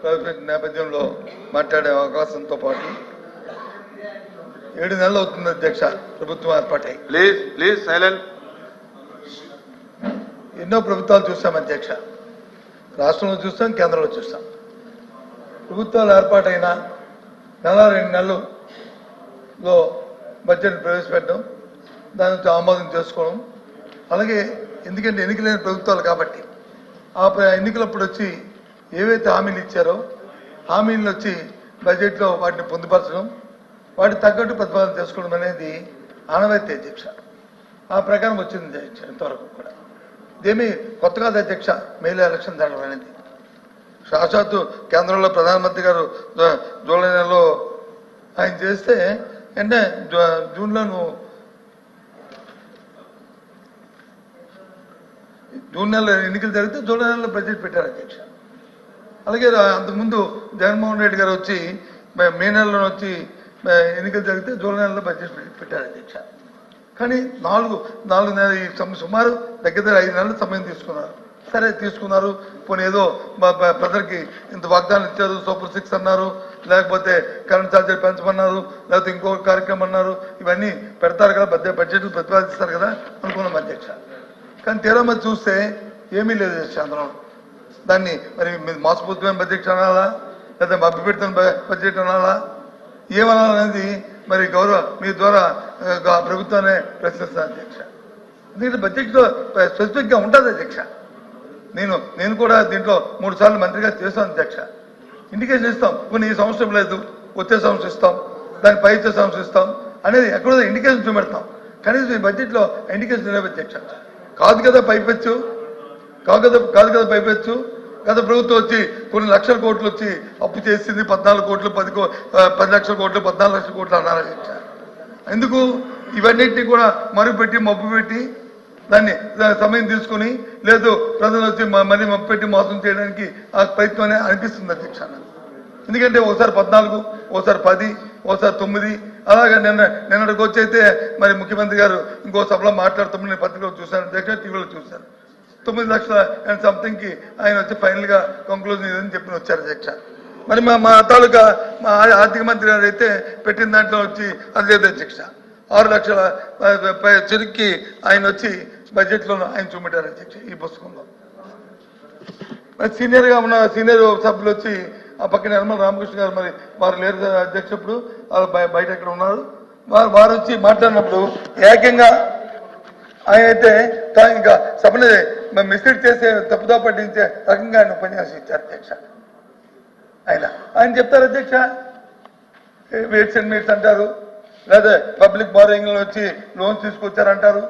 ప్రవేశపెట్టిన నేపథ్యంలో మాట్లాడే అవకాశంతో పాటు ఏడు నెలలు అవుతుంది అధ్యక్ష ప్రభుత్వం ఏర్పాటై. ప్లీజ్ ప్లీజ్ సైలెంట్ ఎన్నో ప్రభుత్వాలు చూస్తాం అధ్యక్ష. రాష్ట్రంలో చూస్తాం కేంద్రంలో చూస్తాం ప్రభుత్వాలు ఏర్పాటైన నెల రెండు నెలల్లో బడ్జెట్ ప్రవేశపెట్టడం దాని నుంచి ఆమోదం చేసుకోవడం అలాగే ఎందుకంటే ఎన్నికలైన ప్రభుత్వాలు కాబట్టి ఆ ఎన్నికలప్పుడు వచ్చి ఏవైతే హామీలు ఇచ్చారో హామీలను వచ్చి బడ్జెట్లో వాటిని పొందుపరచడం వాటికి తగ్గట్టు ప్రతిపాదన చేసుకోవడం అనేది ఆనవాయితీ అధ్యక్ష. ఆ ప్రకారం వచ్చింది అధ్యక్ష ఇంతవరకు కూడా. ఇదేమి కొత్త కాదు అధ్యక్ష మేలే ఎలక్షన్ జరగడం అనేది. సాక్షాత్తు కేంద్రంలో ప్రధానమంత్రి గారు జూ- జూలై నెలలో ఆయన చేస్తే అంటే జూ- జూన్లో నువ్వు జూన్ నెలలో ఎన్నికలు జరిగితే జూలై నెలలో బడ్జెట్ పెట్టారు అధ్యక్ష. అలాగే అంతకుముందు జగన్మోహన్ రెడ్డి గారు వచ్చి మే- నెలలో వచ్చి ఎన్నికలు జరిగితే జూలై నెలలో బడ్జెట్ పెట్టి- పెట్టారు అధ్యక్ష కానీ నాలుగు నాలుగు నెల సుమారు దగ్గర దగ్గర ఐదు నెలలు సమయం తీసుకున్నారు. సరే తీసుకున్నారు. పోనీ ఏదో మా- ప్రజలకి ఇంత వాగ్దానం ఇచ్చారు సూపర్ సిక్స్ అన్నారు లేకపోతే కరెంట్ ఛార్జీలు పెంచమన్నారు లేకపోతే ఇంకో కార్యక్రమం అన్నారు ఇవన్నీ పెడతారు కదా బడ్జెట్ బడ్జెట్లు ప్రతిపాదిస్తారు కదా అనుకున్నాం అధ్యక్ష కానీ తీరా చూస్తే ఏమీ లేదు అధ్యక్ష అందులో దాన్ని మరి మీరు మోసపూరితమైన బడ్జెట్ అనాలా? లేదా మభ్య పెడుతున్న బడ్జెట్ అనాలా? ఏమనాలనేది మరి గౌరవ మీ ద్వారా ప్రభుత్వాన్ని ప్రశ్నిస్తాను అధ్యక్ష. ఎందుకంటే బడ్జెట్లో స్పెసిఫిక్గా ఉంటుంది అధ్యక్ష. నేను నేను కూడా దీంట్లో మూడు సార్లు మంత్రిగా చేస్తాను అధ్యక్ష. ఇండికేషన్ ఇస్తాం. కొన్ని ఈ సంవత్సరం లేదు వచ్చే సంవత్సరం ఇస్తాం దాని పై వచ్చే సంవత్సరం ఇస్తాం అనేది ఎక్కడో ఇండికేషన్ చూపెడతాం. కనీసం ఈ బడ్జెట్లో ఇండికేషన్ లేవు అధ్యక్ష. కాదు కదా పైపెచ్చు? కాదు కదా కాదు కదా పైపెచ్చు? గత ప్రభుత్వం వచ్చి కొన్ని లక్షల కోట్లు వచ్చి అప్పు చేసింది పద్నాలుగు కోట్లు పది కో పది లక్షల కోట్లు పద్నాలుగు లక్షల కోట్లు అన్నారు అధ్యక్ష ఎందుకు? ఇవన్నిటిని కూడా మరుగుపెట్టి మబ్బు పెట్టి దాన్ని సమయం తీసుకుని లేదు ప్రజలు వచ్చి మ- మళ్ళీ మబ్బు పెట్టి మోసం చేయడానికి ఆ ప్రయత్నం అనిపిస్తుంది అధ్యక్ష ఎందుకంటే ఒకసారి పద్నాలుగు ఒకసారి పది ఒకసారి తొమ్మిది అలాగే నిన్న నిన్నటికి వచ్చి అయితే మరి ముఖ్యమంత్రి గారు ఇంకో సభలో మాట్లాడుతామని నేను పత్రికలో చూశాను అధ్యక్ష టీవీలో చూశాను. తొమ్మిది లక్షల అండ్ సంథింగ్కి ఆయన వచ్చి ఫైనల్గా కంక్లూజన్ ఇదని చెప్పి వచ్చారు అధ్యక్ష. మరి మా మా తాలూకా మా ఆర్థిక మంత్రి గారు అయితే పెట్టిన దాంట్లో వచ్చి అది లేదు అధ్యక్ష. ఆరు లక్షల ప- చెరుక్కి ఆయన వచ్చి బడ్జెట్లో ఆయన చూపెట్టారు అధ్యక్ష ఈ పుస్తకంలో. మరి సీనియర్గా ఉన్న సీనియర్ సభ్యులు వచ్చి ఆ పక్కన నిర్మల రామకృష్ణ గారు మరి వారు లేరు అధ్యక్షుడు అధ్యక్ష ఇప్పుడు వారు బయట ఎక్కడ ఉన్నారు? వారు వారు వచ్చి మాట్లాడినప్పుడు ఏకంగా ఆయన అయితే తాను ఇంకా సభని మిస్లీడ్ చేసే తప్పుదా పట్టించే రకంగా ఆయన ఉపన్యాసం ఇచ్చారు అధ్యక్ష. ఆయన ఆయన చెప్తారు అధ్యక్ష. వెయిట్స్ అండ్ మీట్స్ అంటారు. లేదా పబ్లిక్ బారోయింగ్లో వచ్చి లోన్ తీసుకొచ్చారంటారు.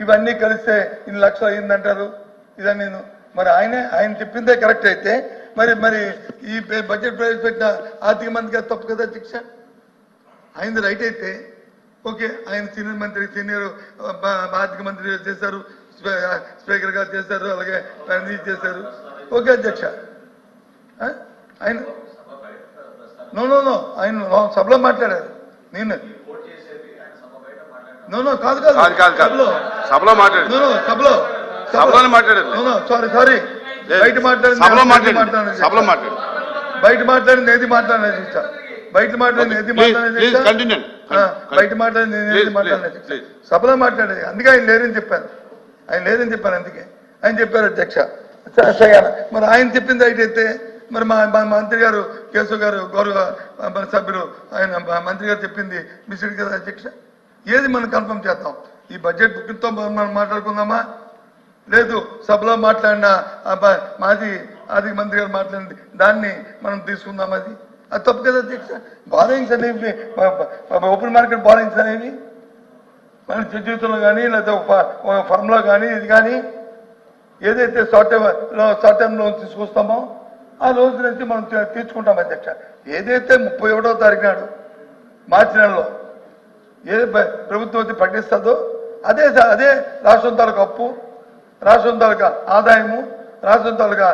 ఇవన్నీ కలిస్తే ఇన్ని లక్షలు అయ్యిందంటారు. ఇదని నేను మరి ఆయనే ఆయన చెప్పిందే కరెక్ట్ అయితే మరి మరి ఈ బడ్జెట్ ప్రవేశపెట్టిన ఆర్థిక మంత్రి తప్పు కదా అధ్యక్ష? ఆయనది రైట్ అయితే ఓకే ఆయన సీనియర్ మంత్రి సీనియర్ ఆర్థిక మంత్రి చేశారు స్పీ- స్పీకర్ గారు చేశారు అలాగే ఇది చేశారు. ఓకే అధ్యక్ష? ఆయన నో నో నో ఆయన సభలో మాట్లాడారు. నేను నో నో కాదు కాదు. సభలో సభలో మాట్లాడు నో నో సభలో సభలోనే మాట్లాడారు. No no sorry sorry. బయట మాట్లాడింది సభలో బయట మాట్లాడింది ఏది మాట్లాడినది ఇచ్చా బయట మాట్లాడింది ఏది ఇచ్చా? కంటిన్యూ. బయట మాట్లాడింది నేను మాట్లాడలేదు. సభలో మాట్లాడేది. అందుకే ఆయన లేరని చెప్పాను ఆయన లేరని చెప్పాను అందుకే. ఆయన చెప్పారు అధ్యక్ష. మరి ఆయన చెప్పింది అయితే మరి మా మా మంత్రి గారు కేశవ్ గారు గౌరవ సభ్యులు ఆయన మంత్రి గారు చెప్పింది మిస్డ్ కదా అధ్యక్ష? ఏది మనం కన్ఫర్మ్ చేద్దాం? ఈ బడ్జెట్ బుక్తో మనం మాట్లాడుకుందామా? లేదు సభలో మాట్లాడిన మాజీ ఆర్థిక మంత్రి గారు మాట్లాడింది. దాన్ని మనం తీసుకుందాం అది? అది తప్పు కదా అధ్యక్ష బారోయింగ్స్ అనేవి ఓపెన్ మార్కెట్ బారోయింగ్స్ అనేవి మన నిత్య జీవితంలో కానీ లేదా ఒక ఫర్మ్లో కానీ ఇది కానీ ఏదైతే short time short time loan తీసుకొస్తామో ఆ లోన్స్ నుంచి మనం తీర్చుకుంటాం అధ్యక్ష. ఏదైతే ముప్పై ఒకటో తారీఖు నాడు మార్చి నెలలో ఏ ప్రభుత్వం వచ్చి ప్రకటిస్తుందో అదే అదే రాష్ట్రం తాలూకా అప్పు రాష్ట్రం తాలూకా ఆదాయము రాష్ట్రం తాలూకా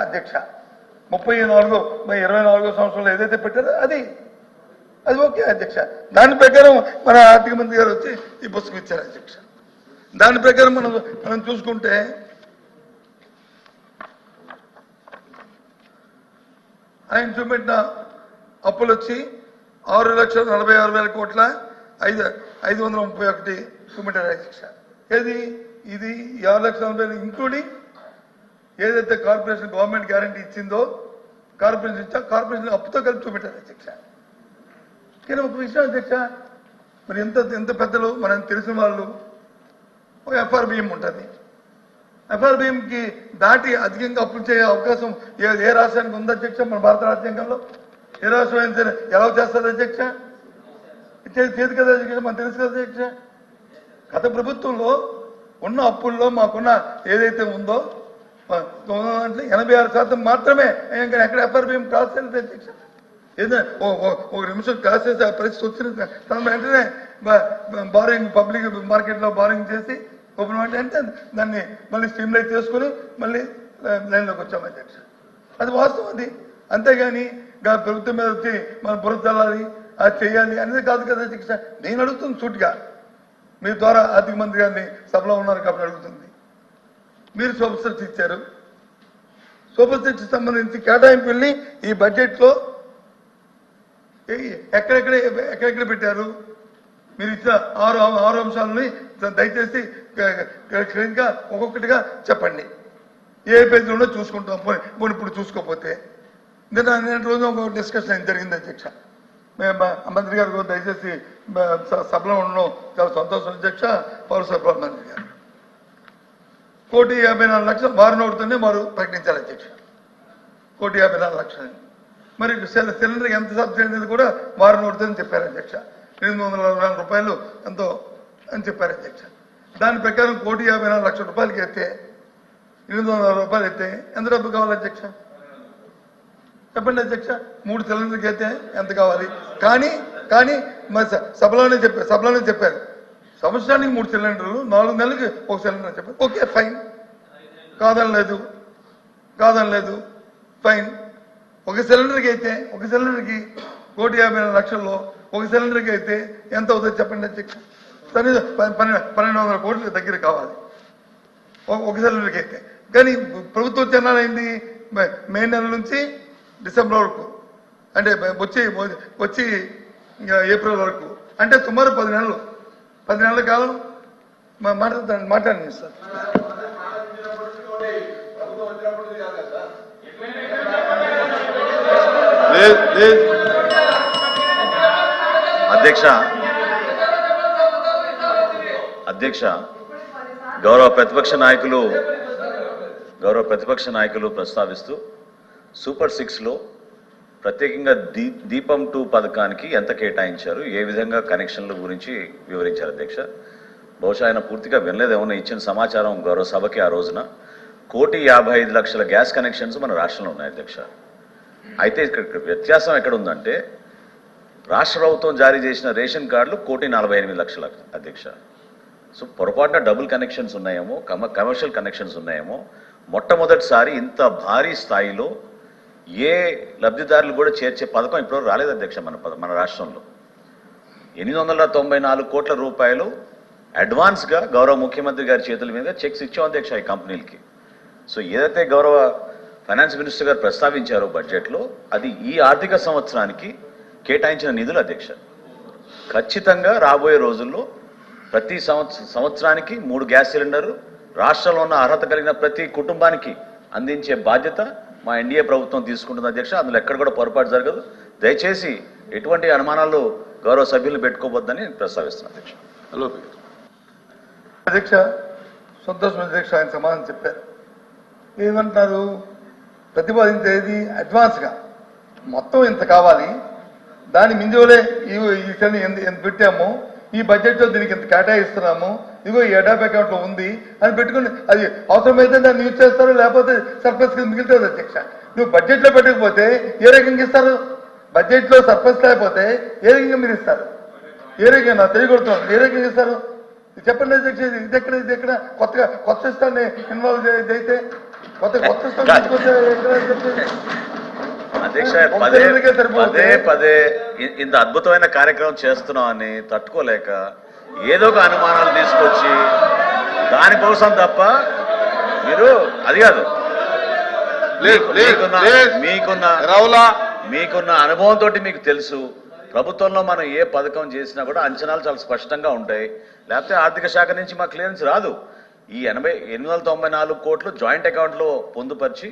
అధ్యక్ష. ముప్పై నాలుగు ఇరవై నాలుగో సంవత్సరంలో ఏదైతే పెట్టారో అది. అది ఓకే అధ్యక్ష. దాని ప్రకారం మన ఆర్థిక మంత్రి గారు వచ్చి ఈ పుస్తకం ఇచ్చారు అధ్యక్ష. దాని ప్రకారం మనం మనం చూసుకుంటే ఆయన చూపెట్టిన అప్పులు వచ్చి ఆరు లక్షల నలభై ఆరు వేల కోట్ల ఐదు ఐదు వందల ముప్పై ఒకటి చూపెట్టారు అధ్యక్ష. ఏది? ఇది ఆరు లక్షల నలభై ఇంక్లూడింగ్ ఏదైతే కార్పొరేషన్ గవర్నమెంట్ గ్యారంటీ ఇచ్చిందో కార్పొరేషన్ ఇచ్చా కార్పొరేషన్ అప్పుతో కలిపి చూపెట్టారు అధ్యక్ష. కానీ ఒక విషయం అధ్యక్ష మరి ఎంత ఎంత పెద్దలు మనం తెలిసిన వాళ్ళు ఒక ఎఫ్ఆర్బిఎం ఉంటుంది. ఎఫ్ఆర్బిఎంకి దాటి అధికంగా అప్పులు చేయ అవకాశం ఏ ఏ రాష్ట్రానికి ఉంది అధ్యక్ష? మన భారత రాజ్యాంగంలో. ఏ రాష్ట్రం అయినా సరే ఎలా చేస్తారు అధ్యక్ష? ఇచ్చేది చేతి కదా అధ్యక్ష? మనం తెలుసు కదా అధ్యక్ష? గత ప్రభుత్వంలో ఉన్న అప్పుల్లో మాకున్న ఏదైతే ఉందో ఎనభై ఆరు శాతం మాత్రమే. ఇంకా ఎక్కడ ఎఫ్ఆర్బిఎం క్రాస్ చేయలేదు అధ్యక్ష? ఏదైనా ఓ- ఓ- ఒక నిమిషం క్రాస్ చేసి ఆ పరిస్థితి వచ్చిన తన వెంటనే బారింగ్ పబ్లిక్ మార్కెట్లో బారింగ్ చేసి ఓపెన్ మార్కెట్ అంటే దాన్ని మళ్ళీ స్ట్రీమ్లైట్ చేసుకుని మళ్ళీ లైన్లోకి వచ్చాం అధ్యక్ష. అది వాస్తవం అది. అంతేగాని ప్రభుత్వం మీద వచ్చి మనం బురద చల్లాలి అది చేయాలి అనేది కాదు కదా అధ్యక్ష. నేను అడుగుతుంది సూటిగా. మీ ద్వారా ఆర్థిక మంత్రి గారిని సభలో ఉన్నారు కాబట్టి అడుగుతుంది. మీరు సూపర్ సెట్ ఇచ్చారు సూపర్ సెట్ సంబంధించి కేటాయింపుల్ని ఈ బడ్జెట్లో ఎక్కడెక్కడ ఎక్కడెక్కడ పెట్టారు? మీరు ఇచ్చిన ఆరు ఆరు అంశాలని దయచేసి క్లియర్గా ఒక్కొక్కటిగా చెప్పండి. ఏ పేజీలో చూసుకుంటాం. పోనీ ఇప్పుడు చూసుకోకపోతే. నిన్న నిన్నటి రోజు ఒక డిస్కషన్ జరిగింది అధ్యక్ష. మేము మంత్రి గారు దయచేసి సభలో ఉండడం చాలా సంతోషం. అధ్యక్ష పౌర సరఫరాల మంత్రి గారు. కోటి యాభై నాలుగు లక్షలు మారు ఒకటితోనే వారు ప్రకటించారు అధ్యక్షుడు కోటి యాభై నాలుగు లక్షలు మరి సిల- సిలిండర్కి ఎంత సబ్సిడీ అనేది కూడా వారం ఒకటితో చెప్పారు అధ్యక్ష. ఎనిమిది వందల అరవై నాలుగు రూపాయలు ఎంతో అని చెప్పారు అధ్యక్ష. దాని ప్రకారం కోటి యాభై నాలుగు లక్షల రూపాయలకి ఎత్తే ఎనిమిది వందల రూపాయలు ఎత్తే ఎంత డబ్బు కావాలి అధ్యక్ష? చెప్పండి అధ్యక్ష. మూడు సిలిండర్కి అయితే ఎంత కావాలి? కానీ కానీ మరి స- సభలోనే చెప్పారు సభలోనే చెప్పారు. సంవత్సరానికి మూడు సిలిండర్లు నాలుగు నెలలకి ఒక సిలిండర్ అని చెప్పారు ఓకే ఫైన్. కాదనలేదు కాదనలేదు ఫైన్. ఒక సిలిండర్కి అయితే ఒక సిలిండర్కి కోటి యాభై లక్షల్లో ఒక సిలిండర్కి అయితే ఎంత అవుతుంది చెప్పండి అని చెప్పి పన్నెండు పన్నెండు వందల కోట్ల దగ్గర కావాలి. ఒక- ఒక సిలిండర్కి అయితే. కానీ ప్రభుత్వం చెన్నాలైంది మే- మే నెల నుంచి డిసెంబర్ వరకు. అంటే వచ్చి వచ్చి ఇంకా ఏప్రిల్ వరకు. అంటే సుమారు పది నెలలు. పది నెలల కాలం మా- మాట్లాడతాను మాట్లాడండి సార్. అధ్యక్ష. అధ్యక్ష గౌరవ ప్రతిపక్ష నాయకులు గౌరవ ప్రతిపక్ష నాయకులు ప్రస్తావిస్తూ సూపర్ సిక్స్లో ప్రత్యేకంగా దీ దీపం టూ పథకానికి ఎంత కేటాయించారు? ఏ విధంగా కనెక్షన్ల గురించి వివరించారు అధ్యక్ష? బహుశా ఆయన పూర్తిగా వినలేదేమన్నా ఇచ్చిన సమాచారం గౌరవ సభకి ఆ రోజున. కోటి యాభై ఐదు లక్షల గ్యాస్ కనెక్షన్స్ మన రాష్ట్రంలో ఉన్నాయి అధ్యక్ష. అయితే ఇక్కడ వ్యత్యాసం ఎక్కడ ఉందంటే రాష్ట్ర ప్రభుత్వం జారీ చేసిన రేషన్ కార్డులు కోటి నలభై ఎనిమిది లక్షల అధ్యక్ష. సో పొరపాటున డబుల్ కనెక్షన్స్ ఉన్నాయేమో కమ కమర్షియల్ కనెక్షన్స్ ఉన్నాయేమో మొట్టమొదటిసారి ఇంత భారీ స్థాయిలో ఏ లబ్ధిదారులు కూడా చేర్చే పథకం ఇప్పుడు రాలేదు అధ్యక్ష మన పద- మన రాష్ట్రంలో. ఎనిమిది వందల తొంభై నాలుగు కోట్ల రూపాయలు అడ్వాన్స్గా గౌరవ ముఖ్యమంత్రి గారి చేతుల మీద చెక్స్ ఇచ్చాం అధ్యక్ష ఈ కంపెనీలకి. సో ఏదైతే గౌరవ ఫైనాన్స్ మినిస్టర్ గారు ప్రస్తావించారో బడ్జెట్లో అది ఈ ఆర్థిక సంవత్సరానికి కేటాయించిన నిధులు అధ్యక్ష. ఖచ్చితంగా రాబోయే రోజుల్లో ప్రతి సంవత్సరానికి మూడు గ్యాస్ సిలిండర్లు రాష్ట్రంలో ఉన్న అర్హత కలిగిన ప్రతి కుటుంబానికి అందించే బాధ్యత మా ఎన్డీఏ ప్రభుత్వం తీసుకుంటుంది అధ్యక్ష అందులో ఎక్కడ కూడా పొరపాటు జరగదు దయచేసి ఎటువంటి అనుమానాలు గౌరవ సభ్యులు పెట్టుకోవద్దని ప్రస్తావిస్తున్నాను అధ్యక్ష హలో అధ్యక్ష సంతోషం అధ్యక్ష ఆయన సమాధానం చెప్పారు ఏమంటారు ప్రతిపాదించేది అడ్వాన్స్గా మొత్తం ఇంత కావాలి దాని మింజోలే ఈ ఎంత ఎంత పెట్టాము ఈ బడ్జెట్లో దీనికి ఇంత కేటాయిస్తున్నాము ఇదిగో ఈ ఎడాప్ అకౌంట్లో ఉంది అని పెట్టుకుని అది అవసరమైతే దాన్ని యూజ్ చేస్తారు లేకపోతే సర్ప్లస్ కింద మిగులుతుంది అధ్యక్ష. నువ్వు బడ్జెట్లో పెట్టకపోతే ఏ రకంగా ఇస్తారు? బడ్జెట్లో సర్ప్లస్ లేకపోతే ఏ రకంగా మీరు ఇస్తారు? ఏ రకంగా? నా తెలియకొడుతున్నాను ఏ రకంగా ఇస్తారు? చెప్పండి అధ్యక్ష ఇది ఎక్కడ ఇది ఎక్కడ? కొత్తగా కొత్త సిస్టాన్ని ఇన్వాల్వ్ అయితే కొత్త కొత్త సిస్టమ్ అధ్యక్ష పదే పదే ఇంత అద్భుతమైన కార్యక్రమం చేస్తున్నాం అని తట్టుకోలేక ఏదో ఒక అనుమానాలు తీసుకొచ్చి దానికోసం తప్ప మీరు అది కాదు. మీకున్న మీకున్న రావులా మీకున్న అనుభవంతో మీకు తెలుసు. ప్రభుత్వంలో మనం ఏ పథకం చేసినా కూడా అంచనాలు చాలా స్పష్టంగా ఉంటాయి. లేకపోతే ఆర్థిక శాఖ నుంచి మా క్లియరెన్స్ రాదు. ఈ ఎనభై ఎనిమిది వందల తొంభై నాలుగు కోట్లు జాయింట్ అకౌంట్లో పొందుపరిచి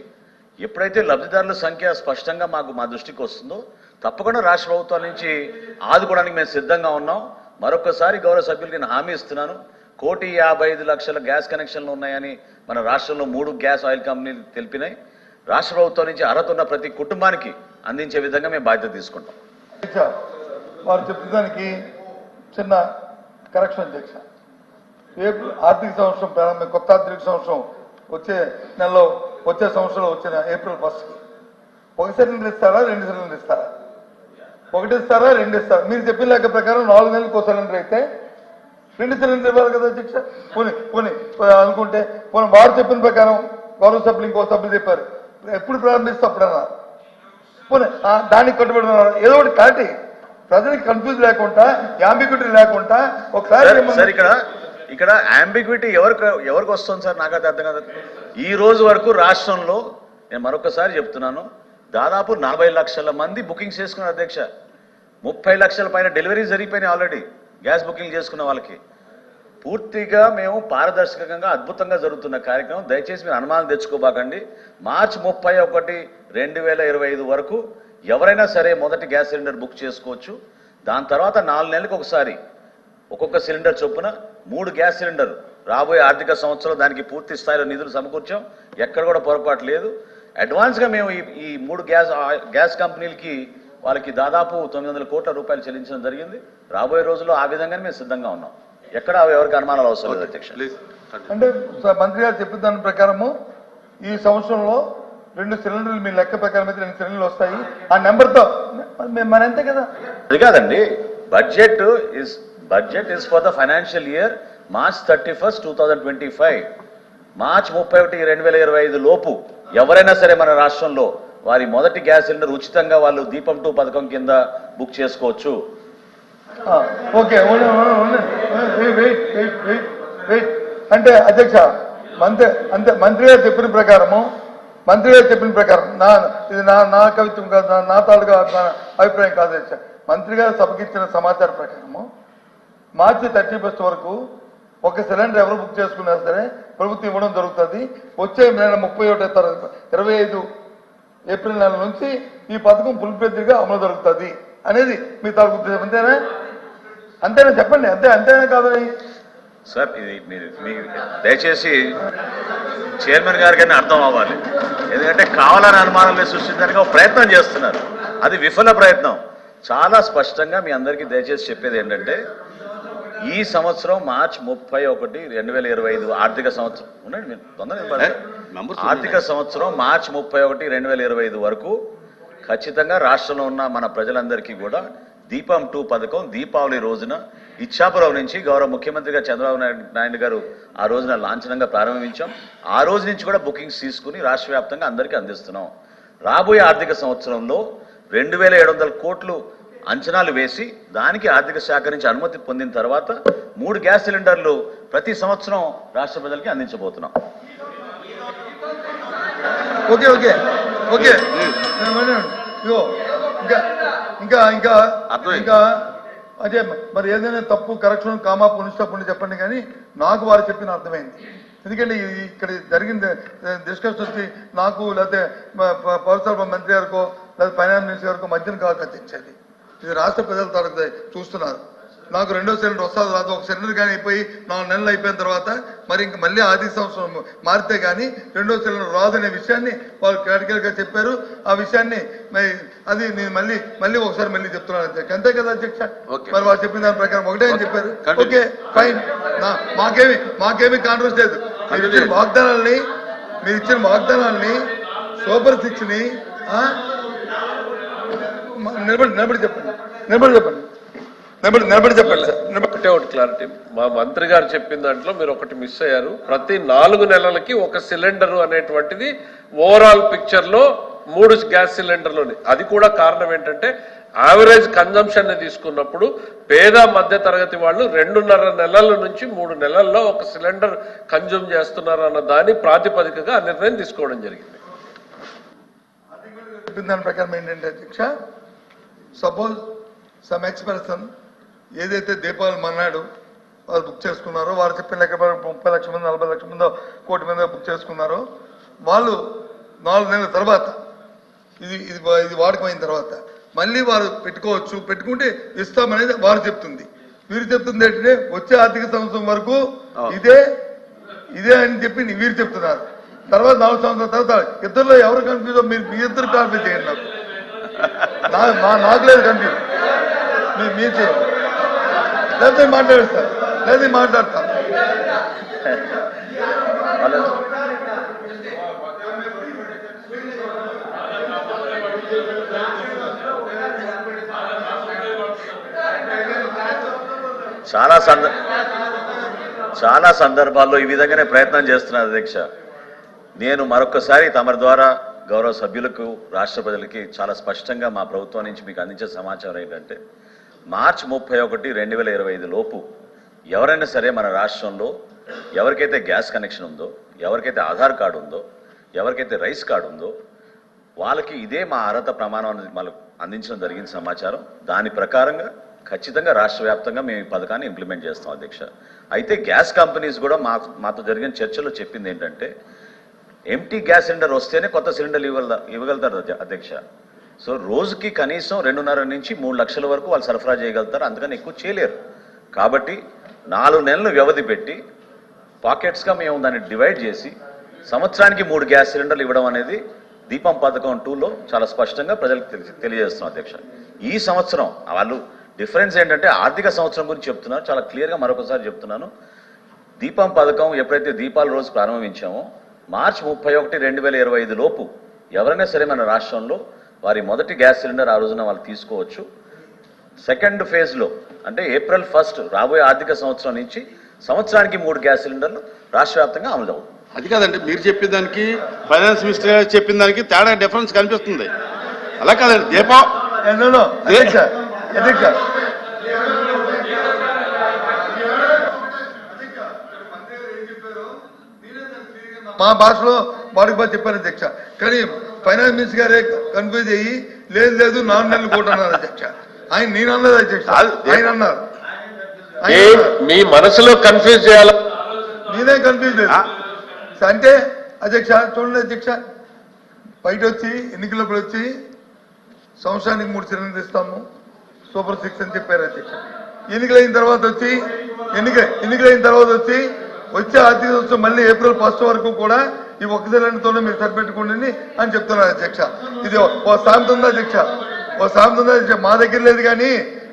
ఎప్పుడైతే లబ్ధిదారుల సంఖ్య స్పష్టంగా మాకు మా దృష్టికి వస్తుందో తప్పకుండా రాష్ట్ర ప్రభుత్వాల నుంచి ఆదుకోవడానికి మేము సిద్ధంగా ఉన్నాం. మరొకసారి గౌరవ సభ్యులు నేను హామీ ఇస్తున్నాను. కోటి యాభై ఐదు లక్షల గ్యాస్ కనెక్షన్లు ఉన్నాయని మన రాష్ట్రంలో మూడు గ్యాస్ ఆయిల్ కంపెనీలు తెలిపినాయి. రాష్ట్ర ప్రభుత్వం నుంచి అర్హత ఉన్న ప్రతి కుటుంబానికి అందించే విధంగా మేము బాధ్యత తీసుకుంటాం. వారు చెప్పిన దానికి చిన్న కరెక్షన్ అధ్యక్ష. ఏప్రిల్ ఆర్థిక సంవత్సరం ప్రారంభం కొత్త ఆర్థిక సంవత్సరం వచ్చే నెలలో వచ్చే సంవత్సరంలో వచ్చిన ఏప్రిల్ ఫస్ట్కి. ఒక సిలిండర్ ఇస్తారా రెండు సిలిండర్ ఇస్తారా? ఒకటి ఇస్తారా రెండు ఇస్తారా? మీరు చెప్పిన లెక్క ప్రకారం నాలుగు నెలలకు సిలిండర్ అయితే. రెండు సిలిండర్ ఇవ్వాలి కదా అధ్యక్ష పోనీ పోనీ అనుకుంటే పోనీ వారు చెప్పిన ప్రకారం గౌరవ సభ్యులు ఇంకో సభ్యులు చెప్పారు. ఎప్పుడు ప్రారంభిస్తే అప్పుడన్నా పోనీ దానికి కట్టుబడి ఉన్నారు. ఏదో ఒకటి క్లారిటీ ప్రజలకు కన్ఫ్యూజ్ లేకుండా యాంబిగ్యూటీ లేకుండా ఒక సార్ క్లారిటీ సార్ ఇక్కడ ఇక్కడ అంబిగ్విటీ ఎవరికి ఎవరికి వస్తుంది సార్? నాకు అది అర్థం కాదు. ఈ రోజు వరకు రాష్ట్రంలో నేను మరొకసారి చెప్తున్నాను దాదాపు నలభై లక్షల మంది బుకింగ్ చేసుకున్నారు అధ్యక్ష. ముప్పై లక్షల పైన డెలివరీ జరిగిపోయినాయి ఆల్రెడీ. గ్యాస్ బుకింగ్ చేసుకున్న వాళ్ళకి. పూర్తిగా మేము పారదర్శకంగా అద్భుతంగా జరుగుతున్న కార్యక్రమం. దయచేసి మీరు అనుమానం తెచ్చుకోబాకండి. మార్చి ముప్పై ఒకటి రెండు వేల ఇరవై ఐదు వరకు ఎవరైనా సరే మొదటి గ్యాస్ సిలిండర్ బుక్ చేసుకోవచ్చు. దాని తర్వాత నాలుగు నెలలకు ఒకసారి ఒక్కొక్క సిలిండర్ చొప్పున మూడు గ్యాస్ సిలిండర్. రాబోయే ఆర్థిక సంవత్సరం దానికి పూర్తి స్థాయిలో నిధులు సమకూర్చాం. ఎక్కడ కూడా పొరపాటు లేదు. అడ్వాన్స్గా మేము ఈ ఈ మూడు గ్యాస్ గ్యాస్ కంపెనీలకి వాళ్ళకి దాదాపు తొమ్మిది వందల కోట్ల రూపాయలు చెల్లించడం జరిగింది. రాబోయే రోజుల్లో ఆ విధంగానే మేము సిద్ధంగా ఉన్నాం. ఎక్కడ ఎవరికి అనుమానాలు అవసరం లేదు అధ్యక్ష. అంటే మంత్రి గారు చెప్పిన దాని ప్రకారము ఈ సంవత్సరంలో రెండు సిలిండర్లు మీ లెక్క ప్రకారం అయితే రెండు సిలిండర్లు వస్తాయి. ఆ నెంబర్తో మన అంతే కదా? అది కాదండి. Budget is budget is for the financial year March thirty first two thousand twenty five March ముప్పై ఒకటి రెండు వేల ఇరవై ఐదు లోపు ఎవరైనా సరే మన రాష్ట్రంలో వారి మొదటి గ్యాస్ సిలిండర్ ఉచితంగా వాళ్ళు దీపం టూ పథకం కింద బుక్ చేసుకోవచ్చు. ఓకే వెయిట్, వెయిట్, అంటే అధ్యక్ష మంత్రి అంతే మంత్రి గారు చెప్పిన ప్రకారము మంత్రి గారు చెప్పిన ప్రకారం నా ఇది నా నా కవిత్వం కాదు నా- నా తాలూకా నా అభిప్రాయం కాదు అధ్యక్ష. మంత్రి గారు సభకిచ్చిన సమాచారం ప్రకారము మార్చి థర్టీ ఫస్ట్ వరకు ఒక సిలిండర్ ఎవరు బుక్ చేసుకున్నా సరే ప్రభుత్వం ఇవ్వడం జరుగుతుంది. వచ్చే నెల ముప్పై ఒకటో ఇరవై ఐదు ఏప్రిల్ నెల నుంచి ఈ పథకం పులిపెద్దిగా అమలు జరుగుతుంది అనేది మీ తాలూకు ఉద్దేశం. అంతేనా? అంతేనా? చెప్పండి. అంతే అంతేనా కాదని? సార్ ఇది మీరు దయచేసి చైర్మన్ గారికి అర్థం అవ్వాలి. ఎందుకంటే కావాలని అనుమానాలు సృష్టించడానికి ఒక ప్రయత్నం చేస్తున్నారు. అది విఫల ప్రయత్నం. చాలా స్పష్టంగా మీ అందరికీ దయచేసి చెప్పేది ఏంటంటే ఈ సంవత్సరం మార్చి ముప్పై ఒకటి రెండు వేల ఇరవై ఐదు ఆర్థిక సంవత్సరం. ఉండండి మీరు తొందరగా ఆర్థిక సంవత్సరం మార్చి ముప్పై ఒకటి రెండు వేల ఇరవై ఐదు వరకు ఖచ్చితంగా రాష్ట్రంలో ఉన్న మన ప్రజలందరికీ కూడా దీపం టూ పథకం దీపావళి రోజున ఇచ్చాపురం నుంచి గౌరవ ముఖ్యమంత్రిగా చంద్రబాబు నాయుడు గారు ఆ రోజున లాంఛనంగా ప్రారంభించాం. ఆ రోజు నుంచి కూడా బుకింగ్స్ తీసుకుని రాష్ట్ర వ్యాప్తంగా అందరికీ అందిస్తున్నాం. రాబోయే ఆర్థిక సంవత్సరంలో రెండు వేల ఏడు వందల కోట్లు అంచనాలు వేసి దానికి ఆర్థిక శాఖ నుంచి అనుమతి పొందిన తర్వాత మూడు గ్యాస్ సిలిండర్లు ప్రతి సంవత్సరం రాష్ట్ర ప్రజలకి అందించబోతున్నాం. Okay okay okay. ఇంకా ఇంకా ఇంకా అదే మరి ఏదైనా తప్పు కరెక్షన్ కామా పునిష్టప్పుడు చెప్పండి కానీ నాకు వారు చెప్పిన అర్థమైంది. ఎందుకంటే ఇక్కడ జరిగిన డిస్కషన్ వచ్చి నాకు లేకపోతే మ- ప- పౌర సరఫరా మంత్రి గారికో లేదా ఫైనాన్స్ మినిస్టర్ గారికో మధ్యన కాదు తెచ్చేది ఇది రాష్ట్ర ప్రజల తరగతి చూస్తున్నారు. నాకు రెండో సిలిండర్ వస్తుంది రాదు. ఒక సిలిండర్ కానీ అయిపోయి నాలుగు నెలలు అయిపోయిన తర్వాత మరి ఇంక మళ్ళీ ఆది సంవత్సరం మారితే కానీ రెండో సిలిండర్ రాదు అనే విషయాన్ని వాళ్ళు క్లారికల్గా చెప్పారు. ఆ విషయాన్ని అది నేను మళ్ళీ మళ్ళీ ఒకసారి మళ్ళీ చెప్తున్నాను అధ్యక్ష. అంతే కదా అధ్యక్ష. మరి వాళ్ళు చెప్పిన దాని ప్రకారం ఒకటే అని చెప్పారు. Okay fine. మాకేమి మాకేమి కాంట్రవర్స్ లేదు. మీరు ఇచ్చిన వాగ్దానాల్ని మీరు ఇచ్చిన వాగ్దానాల్ని సూపర్ సిక్స్ని ఆ, మ- నిలబడి నిలబడి చెప్పండి. నిలబడి చెప్పండి. నిలబడి నిలబడి చెప్పండి. ఒకటే ఒకటి క్లారిటీ మా మంత్రి గారు చెప్పిన దాంట్లో మీరు ఒకటి మిస్ అయ్యారు. ప్రతి నాలుగు నెలలకి ఒక సిలిండర్ అనేటువంటిది ఓవరాల్ పిక్చర్లో మూడు గ్యాస్ సిలిండర్లు అది కూడా కారణం ఏంటంటే యావరేజ్ కన్జంప్షన్ని తీసుకున్నప్పుడు పేద మధ్య తరగతి వాళ్ళు రెండున్నర నెలల నుంచి మూడు నెలల్లో ఒక సిలిండర్ కన్జ్యూమ్ చేస్తున్నారు అన్న దాని ప్రాతిపదికగా ఆ నిర్ణయం తీసుకోవడం జరిగింది. దాని ప్రకారం ఏంటంటే అధ్యక్ష సపోజ్ సమ్ ఎక్స్పర్సన్ ఏదైతే దీపావళి మన్నాడు వాళ్ళు బుక్ చేసుకున్నారో వాళ్ళు చెప్పిన లెక్క ముప్పై లక్షల మంది నలభై లక్షల మందో కోటి మంది బుక్ చేసుకున్నారో వాళ్ళు నాలుగు నెలల తర్వాత ఇది ఇది ఇది వాడకమైన తర్వాత మళ్ళీ వారు పెట్టుకోవచ్చు పెట్టుకుంటే ఇస్తామనేది వారు చెప్తుంది. వీరు చెప్తుంది ఏంటంటే వచ్చే ఆర్థిక సంవత్సరం వరకు ఇదే ఇదే అని చెప్పి వీరు చెప్తున్నారు. తర్వాత నాలుగు సంవత్సరాల తర్వాత ఇద్దరులో ఎవరు కన్ఫ్యూజ్ మీరు మీ ఇద్దరు కన్ఫ్యూజ్ చేయండి నాకు. నాకు లేదు కన్ఫ్యూజ్ మేము మీరు చేయండి లేకపోతే మాట్లాడేస్తారు లేదా మాట్లాడతాను చాలా సంద చాలా సందర్భాల్లో ఈ విధంగానే ప్రయత్నం చేస్తున్నాను అధ్యక్ష నేను మరొకసారి తమరి ద్వారా గౌరవ సభ్యులకు రాష్ట్ర ప్రజలకి చాలా స్పష్టంగా మా ప్రభుత్వం నుంచి మీకు అందించే సమాచారం ఏంటంటే మార్చ్ ముప్పై ఒకటి రెండు వేల ఇరవై ఐదు లోపు ఎవరైనా సరే మన రాష్ట్రంలో ఎవరికైతే గ్యాస్ కనెక్షన్ ఉందో ఎవరికైతే ఆధార్ కార్డు ఉందో ఎవరికైతే రైస్ కార్డు ఉందో వాళ్ళకి ఇదే మా అర్హత ప్రమాణం అనేది మనకు అందించడం జరిగిన సమాచారం. దాని ప్రకారంగా ఖచ్చితంగా రాష్ట్ర వ్యాప్తంగా మేము ఈ పథకాన్ని ఇంప్లిమెంట్ చేస్తాం అధ్యక్ష. అయితే గ్యాస్ కంపెనీస్ కూడా మా మాతో జరిగిన చర్చలో చెప్పింది ఏంటంటే ఎంటీ గ్యాస్ సిలిండర్ వస్తేనే కొత్త సిలిండర్లు ఇవ్వగల ఇవ్వగలుగుతారు అధ్యక్ష. సో రోజుకి కనీసం రెండున్నర నుంచి మూడు లక్షల వరకు వాళ్ళు సరఫరా చేయగలుగుతారు. అందుకని ఎక్కువ చేయలేరు. కాబట్టి నాలుగు నెలలు వ్యవధి పెట్టి పాకెట్స్గా మేము దాన్ని డివైడ్ చేసి సంవత్సరానికి మూడు గ్యాస్ సిలిండర్లు ఇవ్వడం అనేది దీపం పథకం టూలో చాలా స్పష్టంగా ప్రజలకు తెలి- తెలియజేస్తున్నాం అధ్యక్ష. ఈ సంవత్సరం వాళ్ళు డిఫరెన్స్ ఏంటంటే ఆర్థిక సంవత్సరం గురించి చెప్తున్నారు. చాలా క్లియర్గా మరొకసారి చెప్తున్నాను. దీపం పథకం ఎప్పుడైతే దీపాల రోజు ప్రారంభించామో మార్చి ముప్పై ఒకటి రెండు వేల ఇరవై ఐదు లోపు ఎవరైనా సరే మన రాష్ట్రంలో వారి మొదటి గ్యాస్ సిలిండర్ ఆ రోజున వాళ్ళు తీసుకోవచ్చు. సెకండ్ ఫేజ్లో అంటే ఏప్రిల్ ఫస్ట్ రాబోయే ఆర్థిక సంవత్సరం నుంచి సంవత్సరానికి మూడు గ్యాస్ సిలిండర్లు రాష్ట్ర వ్యాప్తంగా అమలు అవుతుంది అది కాదండి మీరు చెప్పిన దానికి ఫైనాన్స్ మినిస్టర్ గారు చెప్పిన దానికి తేడా డిఫరెన్స్ కనిపిస్తుంది. అలా కాదండి దీపం మా భాషలో వాడికి బాగా చెప్పారు అధ్యక్ష. కానీ ఫైనాన్స్ మినిస్టర్ గారే కన్ఫ్యూజ్ అయ్యి లేదు లేదు నాలుగు నెలలు కూడా అన్నారు అధ్యక్ష. ఆయన నేను అన్నది అధ్యక్ష. ఆయన అన్నారు. మీ మనసులో కన్ఫ్యూజ్ చేయాల నేనే కన్ఫ్యూజ్ లేదు. అంటే అధ్యక్ష చూడండి అధ్యక్ష. బయట వచ్చి ఎన్నికలప్పుడు వచ్చి సంవత్సరానికి మూడు సిలిండర్లు ఇస్తాము సూపర్ సిక్స్ అని చెప్పారు అధ్యక్ష. ఎన్నికలైన తర్వాత వచ్చి ఎన్నిక ఎన్నికలైన తర్వాత వచ్చి వచ్చే ఆర్థిక సంవత్సరం మళ్ళీ ఏప్రిల్ ఫస్ట్ వరకు కూడా ఈ ఒక్క సిలిండర్తోనే మీరు సరిపెట్టుకోండి అని చెప్తున్నారు అధ్యక్ష. ఇది ఓ సామెత ఉందా అధ్యక్ష? ఓ సామెత ఉందా అధ్యక్ష? మా దగ్గర లేదు కానీ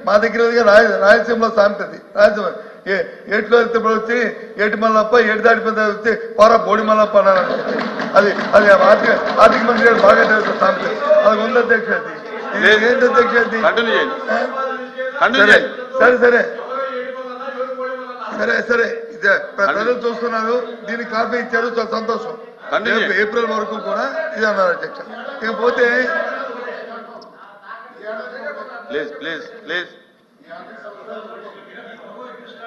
మా దగ్గర లేదు కానీ రాయ రాయలసీమలో సామెత అది రాయలసీమ ఏ ఏట్లో వెళ్తే వచ్చి ఏటి మల్లప్ప ఏటి దాటిపోతే వచ్చి పోరా బోడి మల్లప్ప అన్నారు అధ్యక్ష. అది అది ఆర్థిక ఆర్థిక మంత్రి గారు బాగా తెలుసు సామెత. అది ఉంది అధ్యక్ష అది. ఏంటి అధ్యక్ష అది? సరే. సరే సరే సరే. ప్రజలు చూస్తున్నారు దీనికి కాపీ ఇచ్చారు చాలా సంతోషం. ఏప్రిల్ వరకు కూడా ఇది అన్నారు అధ్యక్ష. ఇకపోతే please please please.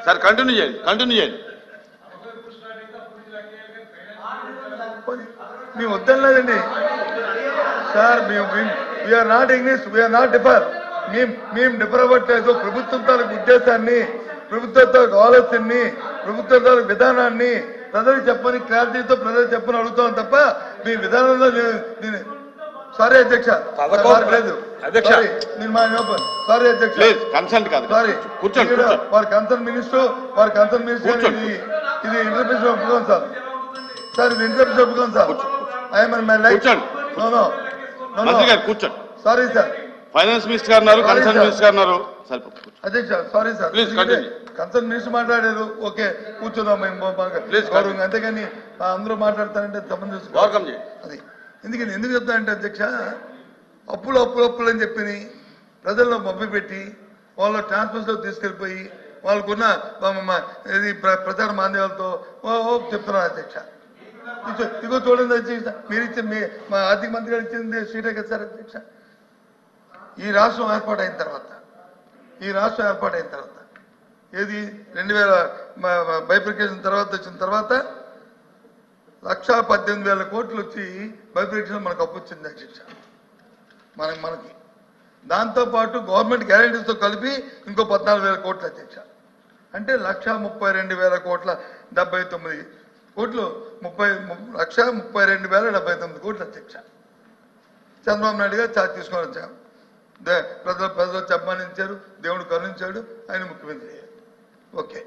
Sir continue చేయండి కంటిన్యూ చేయండి మేము వద్దలేదండి సార్ మేము we're not English we're not differ మేము మేము డిఫర్ అవ్వట్లేదు. ప్రభుత్వం తాలూకు ఉద్దేశాన్ని ప్రభుత్వం ఆలోచనని ప్రభుత్వం విధానాన్ని ప్రజలకు చెప్పని క్లారిటీతో ప్రజలు చెప్పని అడుగుతాం తప్ప మీ విధానంలో నేను- సారీ అధ్యక్ష. లేదు. అధ్యక్ష. సారీ, అధ్యక్ష. ప్లీజ్ కన్సల్ట్ కాదు. సారీ. కూర్చోండి వారి కన్సర్న్ మినిస్టర్ వారి కన్సర్న్ మినిస్టర్. ఇది ఇంటర్ప్రిషన్ ఒప్పుకోండి సార్ సార్ ఇది ఇంటర్ప్రిషన్ ఒప్పుకోండి సార్ ఐఎమ్ మై లైఫ్ కూర్చోండి. సారీ సార్ ఫైనాన్స్ మినిస్టర్ గారు ఉన్నారు కన్సర్న్. మినిస్టర్ గారు ఉన్నారు. అధ్యక్ష sorry sir continue. Concern minister మాట్లాడారు. ఓకే కూర్చుందాం మేము బాగా Please, గౌరవంగా అంతేగాని అందరూ మాట్లాడతారంటే వెల్కమ్ చేయండి అది. ఎందుకని ఎందుకు చెప్తానంటే అధ్యక్ష అప్పులు అప్పులు అప్పులు అని చెప్పి ప్రజల్లో మభ్య పెట్టి వాళ్ళ ట్రాన్స్పోర్ట్లో తీసుకెళ్ళిపోయి వాళ్ళకున్న ఇది ప్ర- ప్రచార మాధ్యమాలతో ఓ చెప్తున్నారు అధ్యక్ష. ఇదిగో- ఇదిగో చూడండి అధ్యక్ష మీరు ఇచ్చే మీ మా ఆర్థిక మంత్రి గారు ఇచ్చింది సీటే కదా సార్ అధ్యక్ష. ఈ రాష్ట్రం ఏర్పాటైన తర్వాత ఈ రాష్ట్రం ఏర్పాటైన తర్వాత ఏది? రెండు వేల బైప్రికేషన్ తర్వాత వచ్చిన తర్వాత లక్షా పద్దెనిమిది వేల కోట్లు వచ్చి బైప్రికేషన్ మనకు అప్పు వచ్చింది అధ్యక్ష మనకి మనకి. దాంతోపాటు గవర్నమెంట్ గ్యారంటీస్తో కలిపి ఇంకో పద్నాలుగు వేల కోట్లు అధ్యక్ష అంటే లక్ష ముప్పై రెండు వేల కోట్ల డెబ్బై తొమ్మిది కోట్లు ముప్పై లక్ష ముప్పై రెండు వేల డెబ్బై తొమ్మిది కోట్లు అధ్యక్ష చంద్రబాబు నాయుడు గారు చార్జ్ తీసుకొని వచ్చాము ప్రజలు ప్రజలు చెప్పమనించారు దేవుడు కరుణించాడు ఆయన ముఖ్యమంత్రి అయ్యారు ఓకే.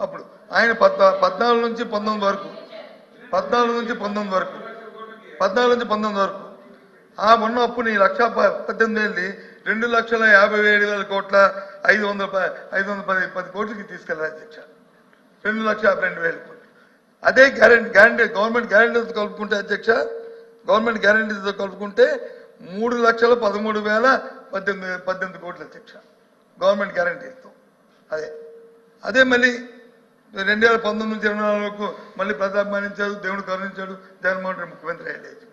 అప్పుడు ఆయన పద్నా పద్నాలుగు నుంచి పంతొమ్మిది వరకు పద్నాలుగు నుంచి పంతొమ్మిది వరకు పద్నాలుగు నుంచి పంతొమ్మిది వరకు. ఆ మొన్న అప్పుడు లక్ష పద్దెనిమిది వేలు రెండు లక్షల యాభై ఏడు వేల కోట్ల ఐదు వందల ఐదు వందల పది పది కోట్లకి తీసుకెళ్ళారు అధ్యక్ష. రెండు లక్షల యాభై రెండు వేల కోట్లు. అదే గ్యారెంటీ గ్యారంటీ గవర్నమెంట్ గ్యారంటీతో కలుపుకుంటే అధ్యక్ష గవర్నమెంట్ గ్యారంటీతో కలుపుకుంటే మూడు లక్షల పదమూడు వేల పద్దెనిమిది పద్దెనిమిది కోట్ల అధ్యక్ష గవర్నమెంట్ గ్యారంటీతో అదే. అదే మళ్ళీ రెండు వేల పంతొమ్మిది నుంచి ఇరవై నాలుగు వరకు మళ్ళీ ప్రజాభిమానించాడు దేవుడు కరుణించాడు జగన్మోహన్ రెడ్డి ముఖ్యమంత్రి అయ్యాడు.